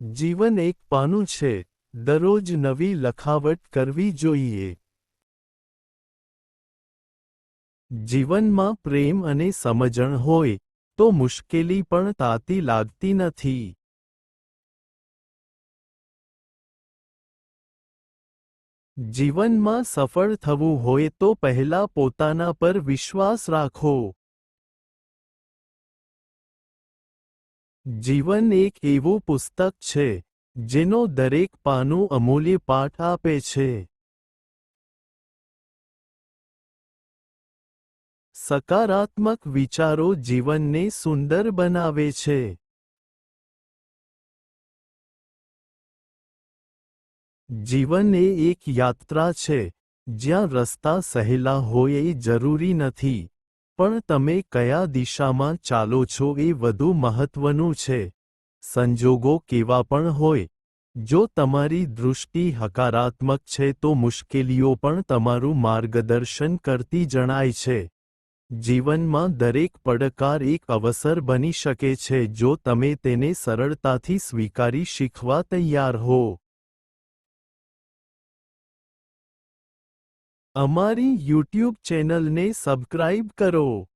જીવન એક પાનું છે, દરરોજ નવી લખાવટ કરવી જોઈએ. જીવનમાં પ્રેમ અને સમજણ હોય, તો મુશ્કેલી પણ તાતી લાગતી નથી. જીવનમાં સફળ થવું હોય તો પહેલા પોતાના પર વિશ્વાસ રાખો. જીવન એક એવું પુસ્તક છે, જેનો દરેક પાનું અમૂલ્ય પાઠ આપે છે. સકારાત્મક વિચારો જીવનને સુંદર બનાવે છે. જીવન એ એક યાત્રા છે, જ્યાં રસ્તા સહેલા હોય એ જરૂરી નથી. પણ તમે કયા દિશામાં ચાલો છો એ વધુ મહત્વનું છે. સંજોગો કેવા પણ હોય. જો તમારી દૃષ્ટિ હકારાત્મક છે તો મુશ્કેલીઓ પણ તમારું માર્ગદર્શન કરતી જણાય છે. જીવનમાં દરેક પડકાર એક અવસર બની શકે છે જો તમે તેને સરળતાથી સ્વીકારી શીખવા તૈયાર હો. અમારી યુટ્યુબ ચેનલને સબસ્ક્રાઇબ કરો.